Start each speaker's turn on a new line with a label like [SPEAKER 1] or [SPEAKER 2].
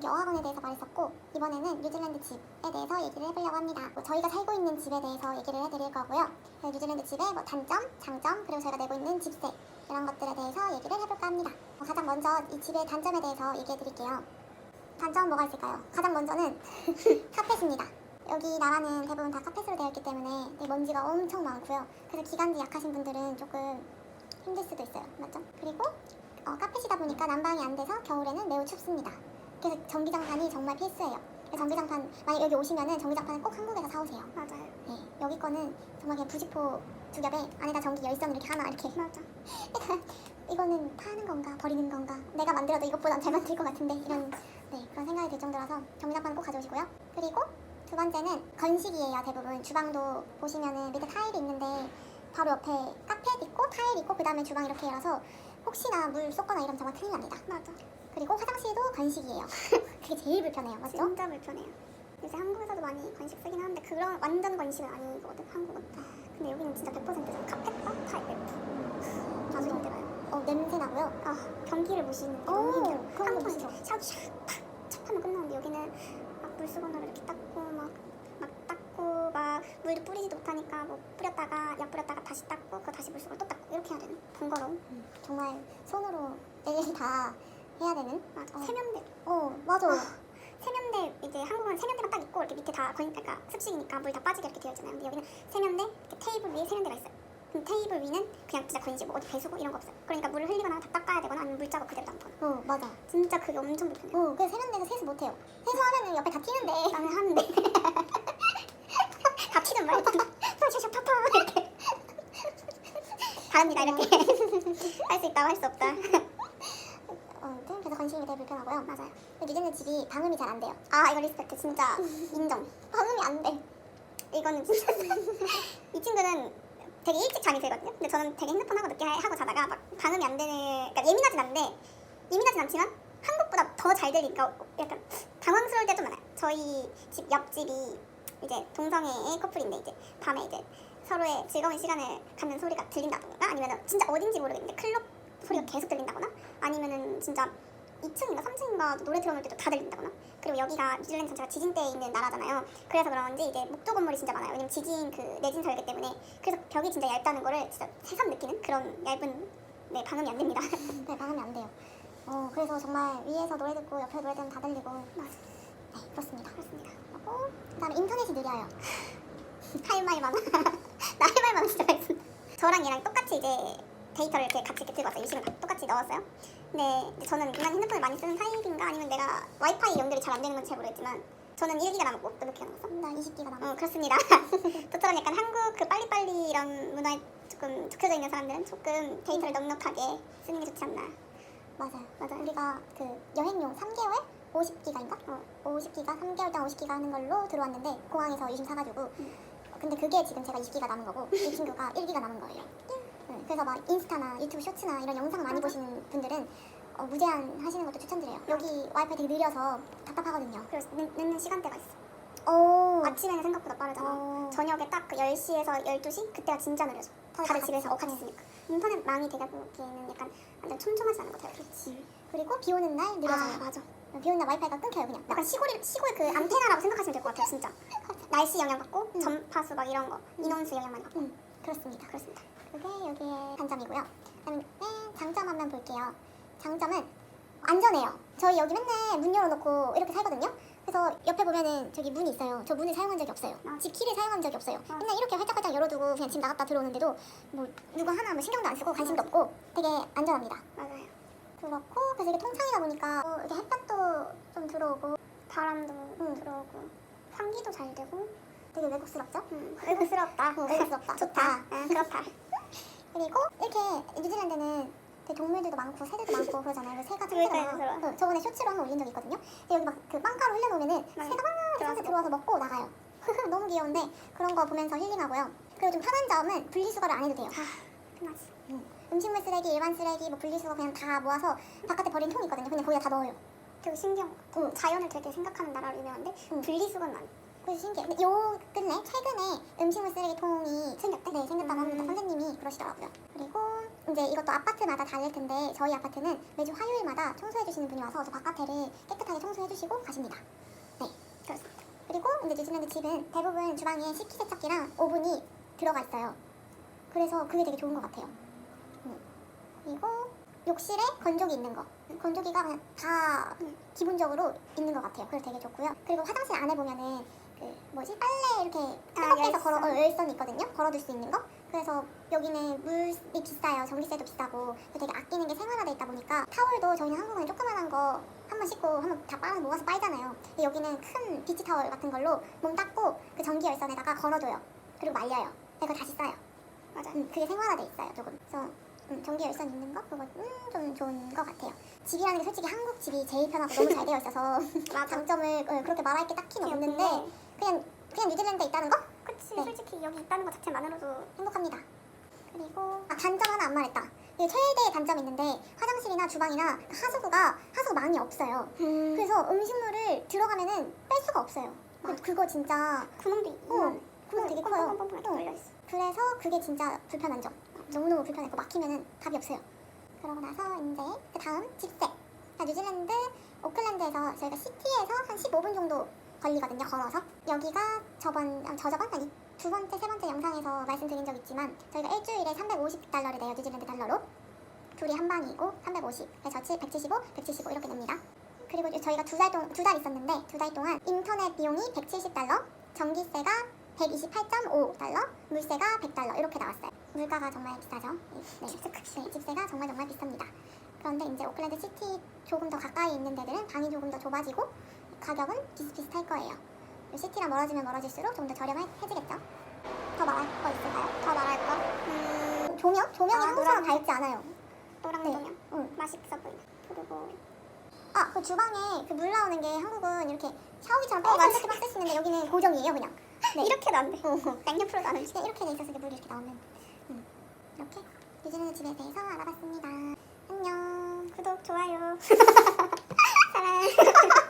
[SPEAKER 1] 여기 어학원에 대해서 말했었고 이번에는 뉴질랜드 집에 대해서 얘기를 해보려고 합니다. 뭐 저희가 살고 있는 집에 대해서 얘기를 해드릴 거고요. 뉴질랜드 집의 뭐 단점, 장점, 그리고 저희가 내고 있는 집세 이런 것들에 대해서 얘기를 해볼까 합니다. 어, 가장 먼저 이 집의 단점에 대해서 얘기해드릴게요. 단점은 뭐가 있을까요? 가장 먼저는 카펫입니다. 여기 나라는 대부분 다 카펫으로 되어 있기 때문에 먼지가 엄청 많고요. 그래서 기관지 약하신 분들은 조금 힘들 수도 있어요. 맞죠? 그리고 어, 카펫이다 보니까 난방이 안 돼서 겨울에는 매우 춥습니다. 그래서 전기장판이 정말 필수예요. 그래서 전기장판 만약 여기 오시면은 전기장판은 꼭 한국에서 사오세요.
[SPEAKER 2] 맞아요.
[SPEAKER 1] 네, 여기 거는 정말 그냥 부직포 두 겹에 안에다 전기 열선 이렇게 하나 이렇게.
[SPEAKER 2] 맞아.
[SPEAKER 1] 이거는 파는 건가 버리는 건가? 내가 만들어도 이것보단 잘 만들 것 같은데 이런 네 그런 생각이 들 정도라서 전기장판 꼭 가져오시고요. 그리고 두 번째는 건식이에요. 대부분 주방도 보시면은 밑에 타일이 있는데 바로 옆에 카펫 있고 타일 있고 그 다음에 주방 이렇게라서 혹시나 물 쏟거나 이러면 정말 큰일 납니다.
[SPEAKER 2] 맞아.
[SPEAKER 1] 그리고 화장실도 건식이에요. 그게 제일 불편해요. 맞죠?
[SPEAKER 2] 진짜 불편해요. 요새 한국에서도 많이 건식 쓰긴 하는데 그런 완전 건식은 아니거든 한국은. 근데 여기는 진짜 100%죠. 카펫과 타일. 아주 힘들어요.
[SPEAKER 1] 어 냄새 나고요.
[SPEAKER 2] 아 변기를 무시는 게
[SPEAKER 1] 오,
[SPEAKER 2] 너무 힘들어.
[SPEAKER 1] 무시죠.
[SPEAKER 2] 이제 샤워 샥팍 찹하면 끝나는데 여기는 막 물수건으로 이렇게 닦고 막, 막 닦고 막 물도 뿌리지도 못하니까 뭐 뿌렸다가 약 뿌렸다가 다시 닦고 그거 다시 물수건 또 닦고 이렇게 해야 되는 번거로움.
[SPEAKER 1] 정말 손으로 일일이 다 해야 되는.
[SPEAKER 2] 맞아.
[SPEAKER 1] 어.
[SPEAKER 2] 세면대.
[SPEAKER 1] 어 맞아.
[SPEAKER 2] 세면대 이제 한국은 세면대가 딱 있고 이렇게 밑에 다 건, 그러니까 습식이니까 물 다 빠지게 이렇게 되어 있잖아요. 근데 여기는 세면대 이렇게 테이블 위에 세면대가 있어요. 그럼 테이블 위는 그냥 진짜 건식 뭐 어디 배수구 이런 거 없어요. 그러니까 물을 흘리거나 다 닦아야 되거나 아니면 물자국 그대로 남거나.
[SPEAKER 1] 어 맞아.
[SPEAKER 2] 진짜 그게 엄청 불편해 요.
[SPEAKER 1] 어 그래서 세면대에서 세수 못해요. 세수하면은 옆에 다 튀는데.
[SPEAKER 2] 나는 하는데 다 튀는 말이야. 샤샤 파파 이렇게 다릅니다 이렇게 할 수 있다고 할 수 없다.
[SPEAKER 1] 어, 아무튼 그래서 건식이 되게 불편하고요. 뉴질랜드 집이 방음이 잘 안 돼요.
[SPEAKER 2] 아 이거 리스펙트 진짜 인정.
[SPEAKER 1] 방음이 안 돼.
[SPEAKER 2] 이거는 진짜 이 친구는 되게 일찍 잠이 들거든요. 근데 저는 되게 핸드폰 하고 늦게 하고 자다가 막 반응이 안 되는 그러니까 예민하진 않은데 예민하진 않지만 한국보다 더 잘 들리니까 약간 당황스러울 때 좀 많아요. 저희 집 옆집이 이제 동성애의 커플인데 이제 밤에 이제 서로의 즐거운 시간을 갖는 소리가 들린다던가 아니면 진짜 어딘지 모르겠는데 클럽 소리가 계속 들린다거나 아니면은 진짜 2층인가 3층인가 노래 들어오는 때도 다 들린다거나 그리고 여기가 뉴질랜드 전체가 지진대에 있는 나라잖아요 그래서 그런지 이제 목조 건물이 진짜 많아요 왜냐면 지진 그 내진 설계 때문에 그래서 벽이 진짜 얇다는 거를 진짜 새삼 느끼는 그런 얇은 네 방음이 안 됩니다
[SPEAKER 1] 네 방음이 안 돼요. 어 그래서 정말 위에서 노래 듣고 옆에 노래 들으면 다 들리고.
[SPEAKER 2] 맞아.
[SPEAKER 1] 네 그렇습니다.
[SPEAKER 2] 그렇습니다
[SPEAKER 1] 하고 그다음에 인터넷이 느려요.
[SPEAKER 2] 할말 많아 나 할 말 많아 진짜 말씀 저랑 얘랑 똑같이 이제 데이터를 이렇게 같이 이렇게 들고 왔어요 유심을 다 똑같이 넣었어요 근데 저는 그냥 핸드폰을 많이 쓰는 타입인가 아니면 내가 와이파이 연결이 잘 안 되는 건지 잘 모르겠지만 저는 1기가 남았고 기가 남았어?
[SPEAKER 1] 나 20기가 남아.
[SPEAKER 2] 어 그렇습니다. 저처럼 약간 한국 그 빨리빨리 이런 문화에 조금 적혀져 있는 사람들은 조금 데이터를 넉넉하게 쓰는 게 좋지 않나.
[SPEAKER 1] 맞아요. 맞아. 우리가 그 여행용 3개월 50기가인가?
[SPEAKER 2] 어.
[SPEAKER 1] 50기가 3개월 동안 50기가 하는 걸로 들어왔는데 공항에서 유심 사가지고.
[SPEAKER 2] 음.
[SPEAKER 1] 어, 근데 그게 지금 제가 20기가 남은 거고 이 친구가 1기가 남은 거예요. 네, 그래서 막 인스타나 유튜브 쇼츠나 이런 영상 많이. 보시는 분들은 어, 무제한 하시는 것도 추천드려요. 여기 와이파이 되게 느려서 답답하거든요.
[SPEAKER 2] 그래서 늦, 늦는 시간대가 있어.
[SPEAKER 1] 오.
[SPEAKER 2] 아침에는 생각보다 빠르잖아.
[SPEAKER 1] 어.
[SPEAKER 2] 저녁에 딱그 10시에서 12시 그때가 진짜 느려져. 다들 집에서 어, 같이
[SPEAKER 1] 있으니까.
[SPEAKER 2] 인터넷 망이 되다 보기에는 약간 완전 촘촘하지 않은 것 같아요. 그렇지.
[SPEAKER 1] 그리고 비 오는 날 느려져요.
[SPEAKER 2] 아 맞아.
[SPEAKER 1] 비 오는 날 와이파이가 끊겨요 그냥.
[SPEAKER 2] 약간 시골 시골 그 안테나라고 생각하시면 될 것 같아요. 진짜. 날씨 영향 받고
[SPEAKER 1] 음.
[SPEAKER 2] 전파수 막 이런 거 인원수 영향 많이 받고.
[SPEAKER 1] 음, 그렇습니다.
[SPEAKER 2] 그렇습니다.
[SPEAKER 1] 그게 여기의 단점이고요. 그다음에 장점 한번 볼게요. 장점은 안전해요. 저희 여기 맨날 문 열어놓고 이렇게 살거든요. 그래서 옆에 보면은 저기 문이 있어요. 저 문을 사용한 적이 없어요.
[SPEAKER 2] 아.
[SPEAKER 1] 집 키를 사용한 적이 없어요.
[SPEAKER 2] 아.
[SPEAKER 1] 맨날 이렇게 활짝활짝 열어두고 그냥 집 나갔다 들어오는데도 뭐 누구 하나 뭐 신경도 안 쓰고 관심도 없고 되게 안전합니다.
[SPEAKER 2] 맞아요.
[SPEAKER 1] 그렇고 그래서 이게 통창이다 보니까 어, 이렇게 햇볕도 좀 들어오고
[SPEAKER 2] 바람도
[SPEAKER 1] 음.
[SPEAKER 2] 들어오고 환기도 잘 되고
[SPEAKER 1] 되게 외국스럽죠?
[SPEAKER 2] 음, 외국스럽다.
[SPEAKER 1] 어, 외국스럽다.
[SPEAKER 2] 좋다. 아, 그렇다.
[SPEAKER 1] 그리고 이렇게 뉴질랜드는 되게 동물들도 많고 새들도 많고 그러잖아요. 그 새가
[SPEAKER 2] 그러니까요,
[SPEAKER 1] 튼튼해요.
[SPEAKER 2] 그래요.
[SPEAKER 1] 어, 저번에 쇼츠로 한번 올린 적 있거든요. 근데 여기 막 그 빵가루 흘려놓으면은
[SPEAKER 2] 맞아요.
[SPEAKER 1] 새가 막
[SPEAKER 2] 들어와서
[SPEAKER 1] 이렇게 들어와서 먹고 나가요. 너무 귀여운데 그런 거 보면서 힐링하고요. 그리고 좀 편한 점은 분리수거를 안 해도 돼요.
[SPEAKER 2] 아, 끝났어.
[SPEAKER 1] 음식물 쓰레기, 일반 쓰레기, 뭐 분리수거 그냥 다 모아서 바깥에 버리는 통이 있거든요. 근데 거기다 다 넣어요.
[SPEAKER 2] 되게 신기한 것 같아.
[SPEAKER 1] 응.
[SPEAKER 2] 자연을 되게 생각하는 나라로 유명한데
[SPEAKER 1] 응.
[SPEAKER 2] 분리수거는 안 해.
[SPEAKER 1] 그래서 신기해. 근데 요 근래 최근에 음식물 쓰레기 통이 생겼대. 네, 생겼다고
[SPEAKER 2] 음.
[SPEAKER 1] 합니다. 선생님이 그러시더라고요. 그리고 이제 이것도 아파트마다 다를 텐데 저희 아파트는 매주 화요일마다 청소해 주시는 분이 와서 저 바깥에를 깨끗하게 청소해 주시고 가십니다. 네, 그렇습니다. 그리고 이제 뉴질랜드 집은 대부분 주방에 식기 세척기랑 오븐이 들어가 있어요. 그래서 그게 되게 좋은 것 같아요. 음. 그리고 욕실에 건조기 있는 거. 건조기가 그냥 다 기본적으로 있는 것 같아요. 그래서 되게 좋고요. 그리고 화장실 안에 보면은 그 뭐지 빨래 이렇게
[SPEAKER 2] 아, 열선.
[SPEAKER 1] 걸어 어, 열선 있거든요. 걸어둘 수 있는 거. 그래서 여기는 물이 비싸요. 전기세도 비싸고 되게 아끼는 게 생활화돼 있다 보니까 타월도 저희는 한국은 조그만한 거 한 번 씻고 한 번 다 빨아서 모아서 빨잖아요. 근데 여기는 큰 비치 타월 같은 걸로 몸 닦고 그 전기 열선에다가 걸어둬요. 그리고 말려요. 그거 다시 써요.
[SPEAKER 2] 맞아.
[SPEAKER 1] 음, 그게 생활화돼 있어요 조금. 그래서 음, 전기 열선 있는 거 그거 음, 좀 좋은 것 같아요. 집이라는 게 솔직히 한국 집이 제일 편하고 너무 잘 되어 있어서 장점을 어, 그렇게 말할 게 딱히는 없는데 그냥 그냥 뉴질랜드에 있다는 거
[SPEAKER 2] 그치
[SPEAKER 1] 네.
[SPEAKER 2] 솔직히 여기 있다는 것 자체만으로도
[SPEAKER 1] 행복합니다. 그리고 아, 단점 하나 안 말했다. 이게 최대의 단점이 있는데 화장실이나 주방이나 하수구가 하수구 망이 없어요.
[SPEAKER 2] 음,
[SPEAKER 1] 그래서 음식물을 들어가면은 뺄 수가 없어요. 그, 그거 진짜
[SPEAKER 2] 구멍도
[SPEAKER 1] 어, 구멍 되게 커요. 어.
[SPEAKER 2] 뚫려 있어.
[SPEAKER 1] 그래서 그게 진짜 불편한 점. 너무너무 불편했고 막히면은 답이 없어요. 그러고 나서 이제 그 다음 집세. 그러니까 뉴질랜드 오클랜드에서 저희가 시티에서 한 15분 정도 걸리거든요. 걸어서. 여기가 저번 아, 저저번 아니 두 번째 세 번째 영상에서 말씀드린 적 있지만 저희가 일주일에 350달러를 내요 뉴질랜드 달러로. 둘이 한 방이고 350. 그래서 175, 175 이렇게 냅니다. 그리고 저희가 두 달 동안 두달 있었는데 두 달 동안 인터넷 비용이 170달러, 전기세가 128.5달러, 물세가 100달러 이렇게 나왔어요. 물가가 정말 비싸죠. 네, 네, 집세가 정말 정말 비쌉니다. 그런데 이제 오클랜드 시티 조금 더 가까이 있는 데들은 방이 조금 더 좁아지고 가격은 비슷비슷할 거예요. 시티랑 멀어지면 멀어질수록 좀 더 저렴해지겠죠. 더 말할 거 있을까요?
[SPEAKER 2] 더 말할 거? 음,
[SPEAKER 1] 조명? 조명이
[SPEAKER 2] 아,
[SPEAKER 1] 한국처럼
[SPEAKER 2] 노란-
[SPEAKER 1] 밝지 않아요.
[SPEAKER 2] 노랑
[SPEAKER 1] 네.
[SPEAKER 2] 조명.
[SPEAKER 1] 응.
[SPEAKER 2] 맛있어 보이네. 그리고
[SPEAKER 1] 아, 그 주방에 그 물 나오는 게 한국은 이렇게 샤워기처럼
[SPEAKER 2] 어,
[SPEAKER 1] 빨리 이렇게 쓸수 있는데 여기는 고정이에요, 그냥. 네. 어.
[SPEAKER 2] 양옆으로도 안 돼.
[SPEAKER 1] 네, 이렇게 돼 있어서 이렇게 물이 이렇게 나오면 음, 이렇게 뉴질랜드 집에 대해서 알아봤습니다. 안녕.
[SPEAKER 2] 구독, 좋아요.